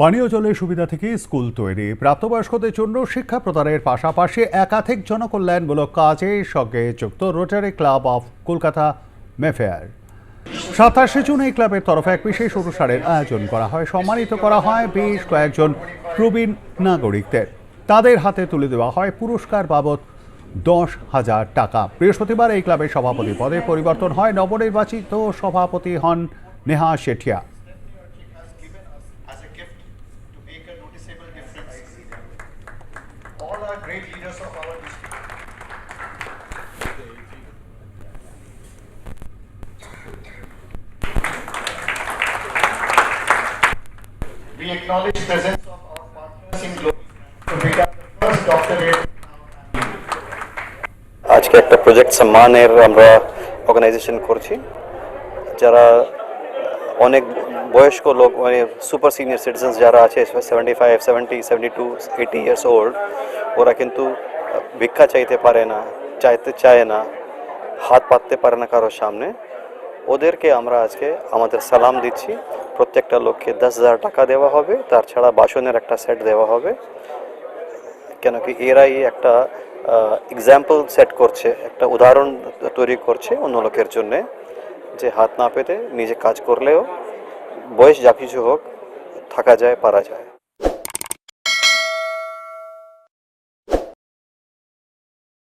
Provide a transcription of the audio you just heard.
পানীয় জলের সুবিধা থেকে স্কুল তৈরি। প্রাপ্তবয়স্কদের জন্য শিক্ষা প্রদানের পাশাপাশি একাধিক জনকল্যাণমূলক কাজের সঙ্গে যুক্ত Rotary club of Kolkata Mayfair সাতাশে জুন এই ক্লাবের তরফে এক বিশেষ অনুষ্ঠানের আয়োজন করা হয়। সম্মানিত করা হয় বেশ কয়েকজন প্রবীণ নাগরিকদের। তাদের হাতে তুলে দেওয়া হয় পুরস্কার বাবদ দশ হাজার টাকা। বৃহস্পতিবার এই ক্লাবের সভাপতি পদে পরিবর্তন হয়। নবনির্বাচিত সভাপতি হন Neha শেঠিয়া। All are great leaders of our district. We acknowledge presence of our partners in global to become the first doctorate আজকে একটা প্রজেক্ট সম্মানের আমরা অর্গানাইজেশন করছি যারা অনেক বয়স্ক লোক মানে সুপার সিনিয়র সিটিজেন্স যারা আছে seventy five seventy seventy two eighty years old ওরা কিন্তু ভিক্ষা চাইতে পারে না, চাইতে চায় না, হাত পাততে পারে না কারোর সামনে। ওদেরকে আমরা আজকে আমাদের সালাম দিচ্ছি। প্রত্যেকটা লোককে দশ হাজার টাকা দেওয়া হবে, তার ছাড়া বাসনের একটা সেট দেওয়া হবে। কেন কি এরাই একটা এক্সাম্পল সেট করছে, একটা উদাহরণ তৈরি করছে অন্য লোকের জন্যে। যে হাত না পেতে নিজে কাজ করলেও বয়স যা কিছু হোক, থাকা যায়, পারা যায়।